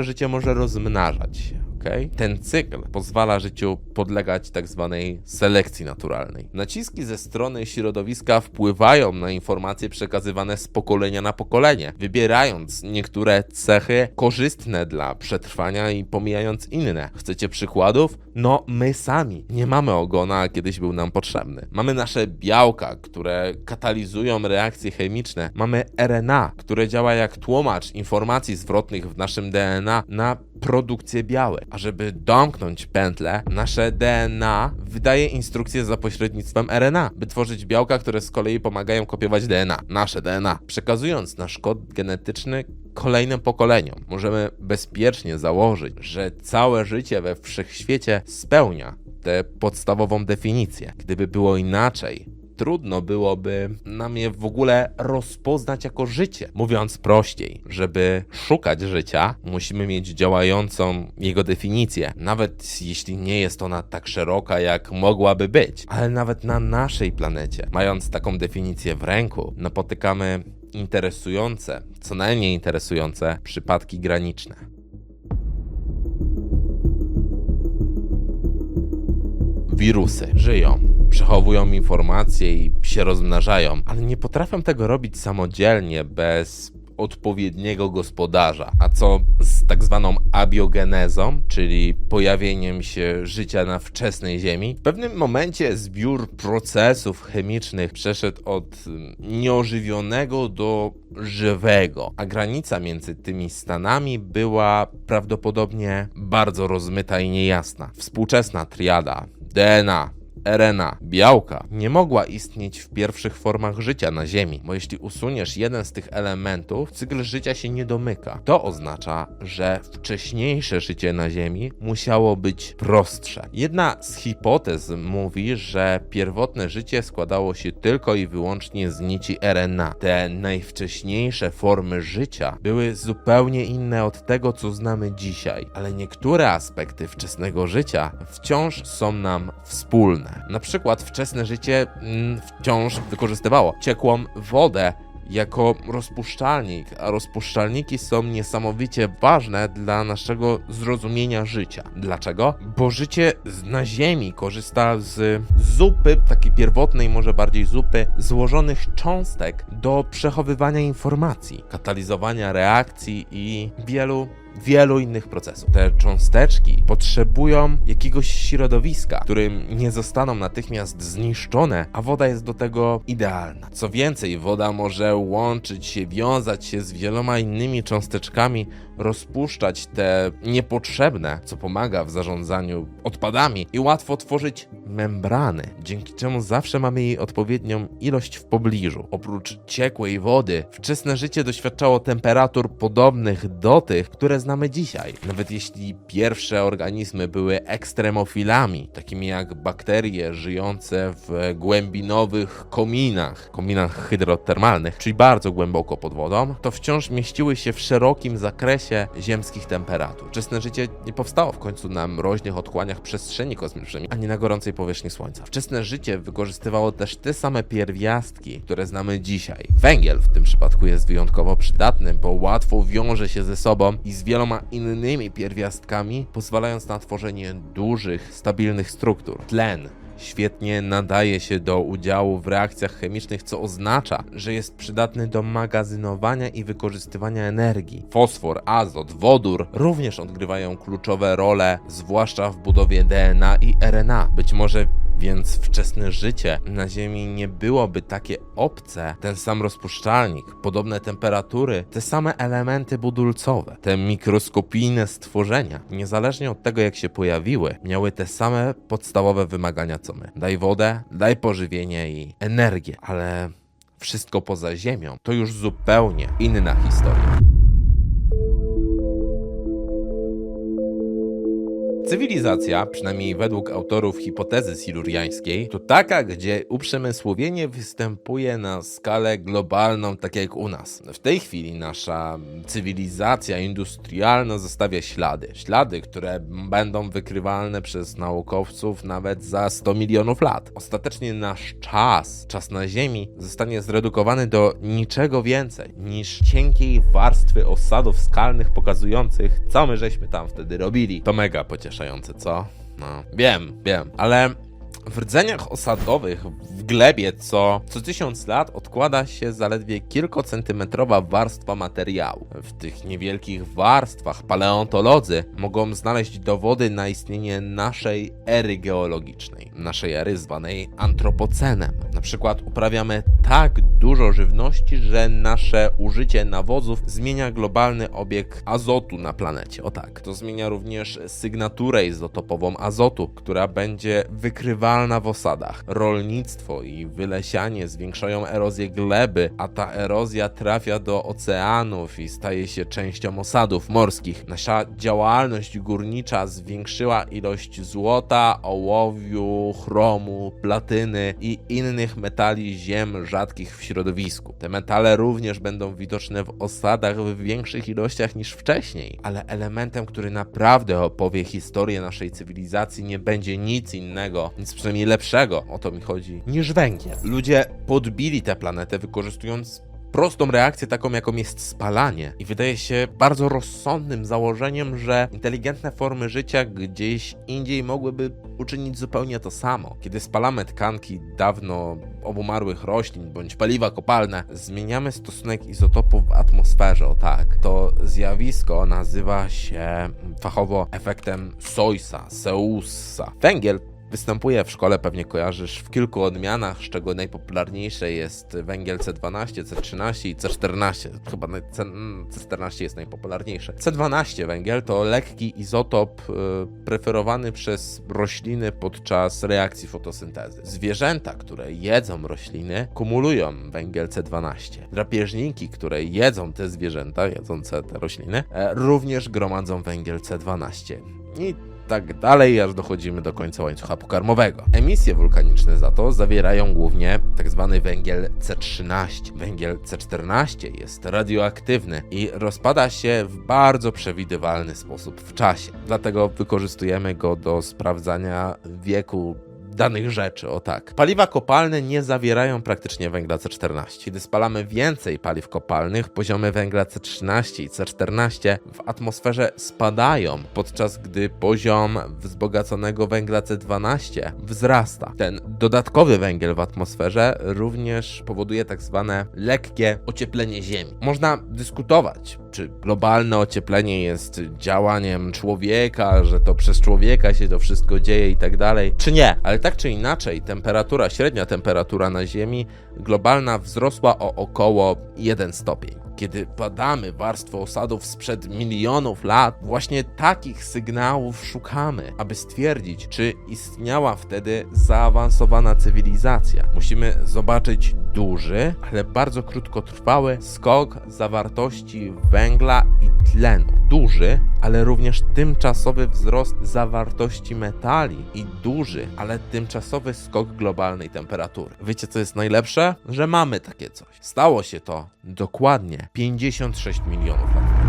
życie może rozmnażać się. Ten cykl pozwala życiu podlegać tak zwanej selekcji naturalnej. Naciski ze strony środowiska wpływają na informacje przekazywane z pokolenia na pokolenie, wybierając niektóre cechy korzystne dla przetrwania i pomijając inne. Chcecie przykładów? No, my sami nie mamy ogona, a kiedyś był nam potrzebny. Mamy nasze białka, które katalizują reakcje chemiczne. Mamy RNA, które działa jak tłumacz informacji zwrotnych w naszym DNA na produkcję białek. Żeby domknąć pętlę, nasze DNA wydaje instrukcje za pośrednictwem RNA, by tworzyć białka, które z kolei pomagają kopiować DNA, nasze DNA, przekazując nasz kod genetyczny kolejnym pokoleniom. Możemy bezpiecznie założyć, że całe życie we wszechświecie spełnia tę podstawową definicję. Gdyby było inaczej, trudno byłoby nam je w ogóle rozpoznać jako życie. Mówiąc prościej, żeby szukać życia, musimy mieć działającą jego definicję, nawet jeśli nie jest ona tak szeroka, jak mogłaby być. Ale nawet na naszej planecie, mając taką definicję w ręku, napotykamy interesujące, co najmniej interesujące przypadki graniczne. Wirusy żyją, przechowują informacje i się rozmnażają, ale nie potrafią tego robić samodzielnie bez odpowiedniego gospodarza. A co z tak zwaną abiogenezą, czyli pojawieniem się życia na wczesnej Ziemi? W pewnym momencie zbiór procesów chemicznych przeszedł od mm, nieożywionego do żywego, a granica między tymi stanami była prawdopodobnie bardzo rozmyta i niejasna. Współczesna triada DNA, RNA, białka, nie mogła istnieć w pierwszych formach życia na Ziemi, bo jeśli usuniesz jeden z tych elementów, cykl życia się nie domyka. To oznacza, że wcześniejsze życie na Ziemi musiało być prostsze. Jedna z hipotez mówi, że pierwotne życie składało się tylko i wyłącznie z nici RNA. Te najwcześniejsze formy życia były zupełnie inne od tego, co znamy dzisiaj, ale niektóre aspekty wczesnego życia wciąż są nam wspólne. Na przykład wczesne życie mm, wciąż wykorzystywało ciekłą wodę jako rozpuszczalnik, a rozpuszczalniki są niesamowicie ważne dla naszego zrozumienia życia. Dlaczego? Bo życie na Ziemi korzysta z zupy, takiej pierwotnej, może bardziej zupy, złożonych cząstek do przechowywania informacji, katalizowania reakcji i wielu wielu innych procesów. Te cząsteczki potrzebują jakiegoś środowiska, którym nie zostaną natychmiast zniszczone, a woda jest do tego idealna. Co więcej, woda może łączyć się, wiązać się z wieloma innymi cząsteczkami, rozpuszczać te niepotrzebne, co pomaga w zarządzaniu odpadami i łatwo tworzyć membrany, dzięki czemu zawsze mamy jej odpowiednią ilość w pobliżu. Oprócz ciekłej wody, wczesne życie doświadczało temperatur podobnych do tych, które znamy dzisiaj. Nawet jeśli pierwsze organizmy były ekstremofilami, takimi jak bakterie żyjące w głębinowych kominach, kominach hydrotermalnych, czyli bardzo głęboko pod wodą, to wciąż mieściły się w szerokim zakresie ziemskich temperatur. Wczesne życie nie powstało w końcu na mroźnych otchłaniach przestrzeni kosmicznej, ani na gorącej powierzchni Słońca. Wczesne życie wykorzystywało też te same pierwiastki, które znamy dzisiaj. Węgiel w tym przypadku jest wyjątkowo przydatny, bo łatwo wiąże się ze sobą i z wieloma innymi pierwiastkami, pozwalając na tworzenie dużych, stabilnych struktur. Tlen świetnie nadaje się do udziału w reakcjach chemicznych, co oznacza, że jest przydatny do magazynowania i wykorzystywania energii. Fosfor, azot, wodór również odgrywają kluczowe role, zwłaszcza w budowie DNA i RNA. Być może więc wczesne życie na Ziemi nie byłoby takie obce, ten sam rozpuszczalnik, podobne temperatury, te same elementy budulcowe, te mikroskopijne stworzenia, niezależnie od tego jak się pojawiły, miały te same podstawowe wymagania co my. Daj wodę, daj pożywienie i energię, ale wszystko poza Ziemią to już zupełnie inna historia. Cywilizacja, przynajmniej według autorów hipotezy siluriańskiej, to taka, gdzie uprzemysłowienie występuje na skalę globalną, tak jak u nas. W tej chwili nasza cywilizacja industrialna zostawia ślady. Ślady, które będą wykrywalne przez naukowców nawet za 100 milionów lat. Ostatecznie nasz czas, czas na Ziemi, zostanie zredukowany do niczego więcej niż cienkiej warstwy osadów skalnych pokazujących, co my żeśmy tam wtedy robili. To mega pocieszające, co? No, wiem, wiem, ale w rdzeniach osadowych w glebie co, co tysiąc lat odkłada się zaledwie kilkocentymetrowa warstwa materiału. W tych niewielkich warstwach paleontolodzy mogą znaleźć dowody na istnienie naszej ery geologicznej, naszej ery zwanej antropocenem. Na przykład uprawiamy tak dużo żywności, że nasze użycie nawozów zmienia globalny obieg azotu na planecie. O tak. To zmienia również sygnaturę izotopową azotu, która będzie wykrywalna w osadach. Rolnictwo i wylesianie zwiększają erozję gleby, a ta erozja trafia do oceanów i staje się częścią osadów morskich. Nasza działalność górnicza zwiększyła ilość złota, ołowiu, chromu, platyny i innych metali ziem rzadkich w środowisku. Te metale również będą widoczne w osadach w większych ilościach niż wcześniej, ale elementem, który naprawdę opowie historię naszej cywilizacji, nie będzie nic innego, nic przynajmniej lepszego, o to mi chodzi, niż węgiel. Ludzie podbili tę planetę wykorzystując prostą reakcję, taką jaką jest spalanie. I wydaje się bardzo rozsądnym założeniem, że inteligentne formy życia gdzieś indziej mogłyby uczynić zupełnie to samo. Kiedy spalamy tkanki dawno obumarłych roślin bądź paliwa kopalne, zmieniamy stosunek izotopów w atmosferze. O tak, to zjawisko nazywa się fachowo efektem Soysa, Seussa. Węgiel Występuje w szkole, pewnie kojarzysz, w kilku odmianach, z czego najpopularniejsze jest węgiel C12, C13 i C14. Chyba naj- C- mm, C14 jest najpopularniejsze. C12 węgiel to lekki izotop y, preferowany przez rośliny podczas reakcji fotosyntezy. Zwierzęta, które jedzą rośliny, kumulują węgiel C12. Drapieżniki, które jedzą te zwierzęta, jedzące te rośliny, e, również gromadzą węgiel C12. I tak dalej, aż dochodzimy do końca łańcucha pokarmowego. Emisje wulkaniczne za to zawierają głównie tzw. węgiel C13. Węgiel C14 jest radioaktywny i rozpada się w bardzo przewidywalny sposób w czasie. Dlatego wykorzystujemy go do sprawdzania wieku danych rzeczy, o tak. Paliwa kopalne nie zawierają praktycznie węgla C14. Kiedy spalamy więcej paliw kopalnych, poziomy węgla C13 i C14 w atmosferze spadają, podczas gdy poziom wzbogaconego węgla C12 wzrasta. Ten dodatkowy węgiel w atmosferze również powoduje tak zwane lekkie ocieplenie Ziemi. Można dyskutować, czy globalne ocieplenie jest działaniem człowieka, że to przez człowieka się to wszystko dzieje i tak dalej, czy nie. Ale tak czy inaczej, temperatura, średnia temperatura na Ziemi globalna wzrosła o około 1 stopień. Kiedy badamy warstwę osadów sprzed milionów lat, właśnie takich sygnałów szukamy, aby stwierdzić, czy istniała wtedy zaawansowana cywilizacja. Musimy zobaczyć duży, ale bardzo krótkotrwały skok zawartości węgla i tlenu. Duży, ale również tymczasowy wzrost zawartości metali i duży, ale tymczasowy skok globalnej temperatury. Wiecie, co jest najlepsze? Że mamy takie coś. Stało się to dokładnie 56 milionów lat temu.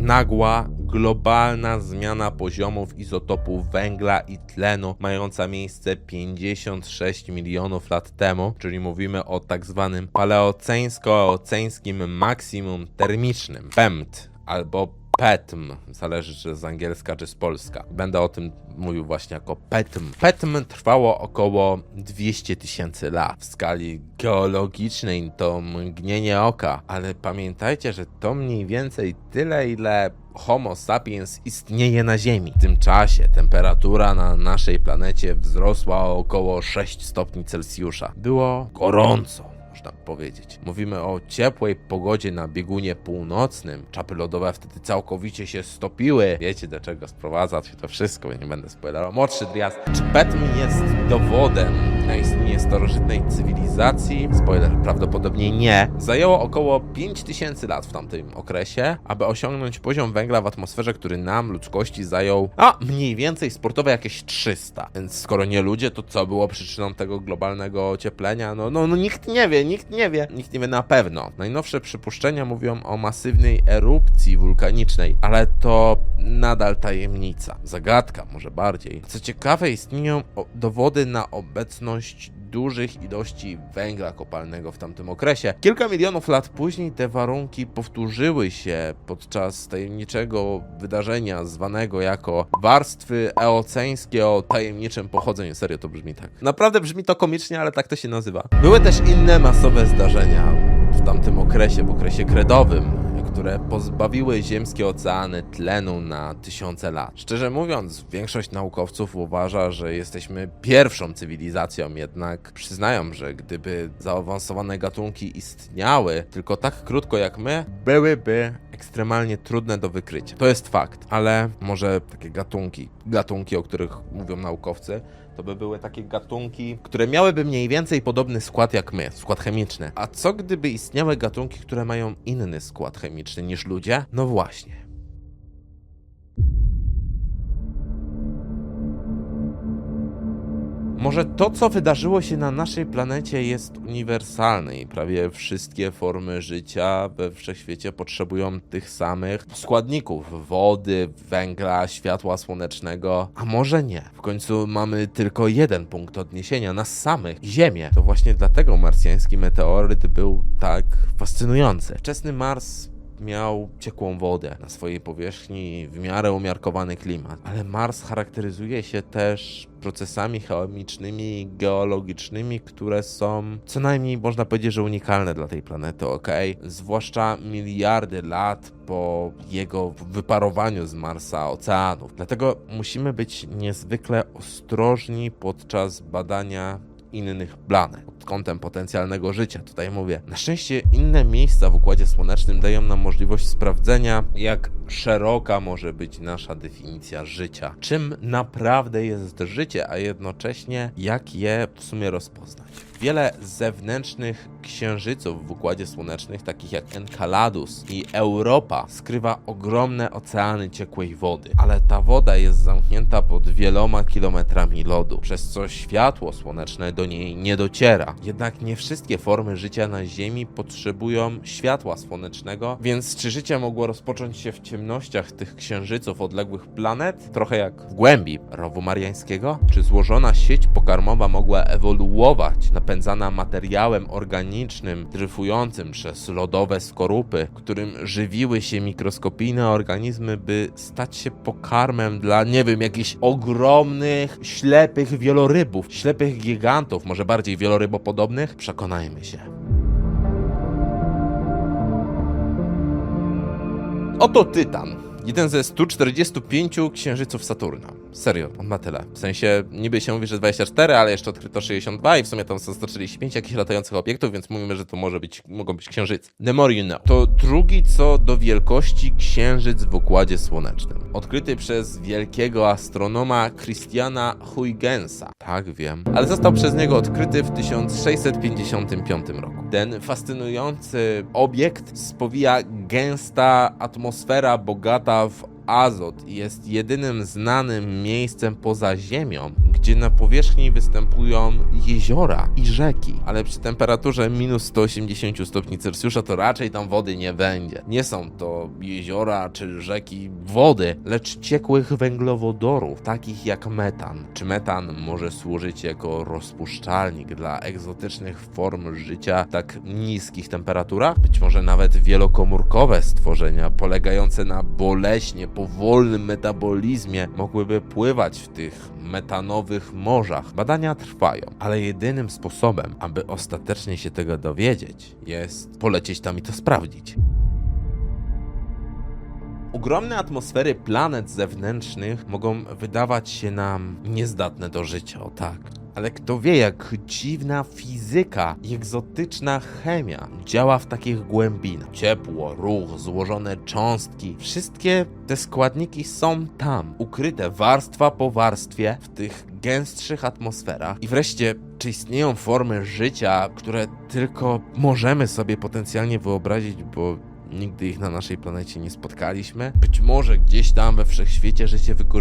Nagła, globalna zmiana poziomów izotopów węgla i tlenu, mająca miejsce 56 milionów lat temu, czyli mówimy o tak zwanym paleoceńsko-eoceńskim maksimum termicznym, PEMT albo PETM, zależy czy z angielska czy z polska. Będę o tym mówił właśnie jako PETM. PETM trwało około 200 tysięcy lat. W skali geologicznej to mgnienie oka, ale pamiętajcie, że to mniej więcej tyle, ile Homo sapiens istnieje na Ziemi. W tym czasie temperatura na naszej planecie wzrosła o około 6 stopni Celsjusza. Było gorąco można powiedzieć. Mówimy o ciepłej pogodzie na biegunie północnym. Czapy lodowe wtedy całkowicie się stopiły. Wiecie do czego sprowadza się to wszystko, nie będę spoilerował. Młodszy Drias. Czy Petm jest dowodem na istnienie powstanie starożytnej cywilizacji, spoiler, prawdopodobnie nie, zajęło około 5000 lat w tamtym okresie, aby osiągnąć poziom węgla w atmosferze, który nam, ludzkości, zajął, a mniej więcej sportowe jakieś 300. Więc skoro nie ludzie, to co było przyczyną tego globalnego ocieplenia? No, no, no nikt nie wie, nikt nie wie, nikt nie wie na pewno. Najnowsze przypuszczenia mówią o masywnej erupcji wulkanicznej, ale to nadal tajemnica. Zagadka, może bardziej. Co ciekawe, istnieją dowody na obecność dużych ilości węgla kopalnego w tamtym okresie. Kilka milionów lat później te warunki powtórzyły się podczas tajemniczego wydarzenia zwanego jako warstwy eoceńskie o tajemniczym pochodzeniu. Serio to brzmi tak. Naprawdę brzmi to komicznie, ale tak to się nazywa. Były też inne masowe zdarzenia w tamtym okresie, w okresie kredowym które pozbawiły ziemskie oceany tlenu na tysiące lat. Szczerze mówiąc, większość naukowców uważa, że jesteśmy pierwszą cywilizacją, jednak przyznają, że gdyby zaawansowane gatunki istniały tylko tak krótko jak my, byłyby ekstremalnie trudne do wykrycia. To jest fakt, ale może takie gatunki, gatunki, o których mówią naukowcy, to by były takie gatunki, które miałyby mniej więcej podobny skład jak my, skład chemiczny. A co gdyby istniały gatunki, które mają inny skład chemiczny niż ludzie? No właśnie. Może to, co wydarzyło się na naszej planecie, jest uniwersalne i prawie wszystkie formy życia we wszechświecie potrzebują tych samych składników: wody, węgla, światła słonecznego, a może nie. W końcu mamy tylko jeden punkt odniesienia nas samych Ziemię. To właśnie dlatego marsjański meteoryt był tak fascynujący. Wczesny Mars miał ciekłą wodę na swojej powierzchni, w miarę umiarkowany klimat. Ale Mars charakteryzuje się też procesami chemicznymi i geologicznymi, które są co najmniej można powiedzieć, że unikalne dla tej planety, ok? Zwłaszcza miliardy lat po jego wyparowaniu z Marsa oceanów. Dlatego musimy być niezwykle ostrożni podczas badania innych planet pod kątem potencjalnego życia. Tutaj mówię. Na szczęście inne miejsca w Układzie Słonecznym dają nam możliwość sprawdzenia, jak szeroka może być nasza definicja życia. Czym naprawdę jest życie, a jednocześnie jak je w sumie rozpoznać. Wiele zewnętrznych księżyców w Układzie Słonecznym, takich jak Enceladus i Europa, skrywa ogromne oceany ciekłej wody, ale ta woda jest zamknięta pod wieloma kilometrami lodu, przez co światło słoneczne do niej nie dociera. Jednak nie wszystkie formy życia na Ziemi potrzebują światła słonecznego, więc czy życie mogło rozpocząć się w ciemnościach tych księżyców odległych planet? Trochę jak w głębi rowu mariańskiego? Czy złożona sieć pokarmowa mogła ewoluować, napędzana materiałem organicznym dryfującym przez lodowe skorupy, którym żywiły się mikroskopijne organizmy, by stać się pokarmem dla, nie wiem, jakichś ogromnych, ślepych wielorybów, ślepych gigantów, może bardziej wielorybopodobnych? Przekonajmy się. Oto Tytan. Jeden ze 145 księżyców Saturna. Serio, on ma tyle. W sensie, niby się mówi, że 24, ale jeszcze odkryto 62 i w sumie tam są 145 jakichś latających obiektów, więc mówimy, że to może być, mogą być księżyce. The more you know. To drugi co do wielkości księżyc w Układzie Słonecznym. Odkryty przez wielkiego astronoma Christiana Huygensa. Tak, wiem. Ale został przez niego odkryty w 1655 roku. Ten fascynujący obiekt spowija gęsta atmosfera bogata w azot jest jedynym znanym miejscem poza Ziemią, gdzie na powierzchni występują jeziora i rzeki. Ale przy temperaturze minus 180 stopni Celsjusza to raczej tam wody nie będzie. Nie są to jeziora czy rzeki wody, lecz ciekłych węglowodorów, takich jak metan. Czy metan może służyć jako rozpuszczalnik dla egzotycznych form życia w tak niskich temperaturach? Być może nawet wielokomórkowe stworzenia polegające na boleśnie powolnym metabolizmie mogłyby pływać w tych metanowych morzach. Badania trwają, ale jedynym sposobem, aby ostatecznie się tego dowiedzieć, jest polecieć tam i to sprawdzić. Ogromne atmosfery planet zewnętrznych mogą wydawać się nam niezdatne do życia, o tak. Ale kto wie, jak dziwna fizyka i egzotyczna chemia działa w takich głębinach. Ciepło, ruch, złożone cząstki, wszystkie te składniki są tam, ukryte warstwa po warstwie w tych gęstszych atmosferach? I wreszcie, czy istnieją formy życia, które tylko możemy sobie potencjalnie wyobrazić, bo nigdy ich na naszej planecie nie spotkaliśmy? Być może gdzieś tam we wszechświecie życie wykorzystuje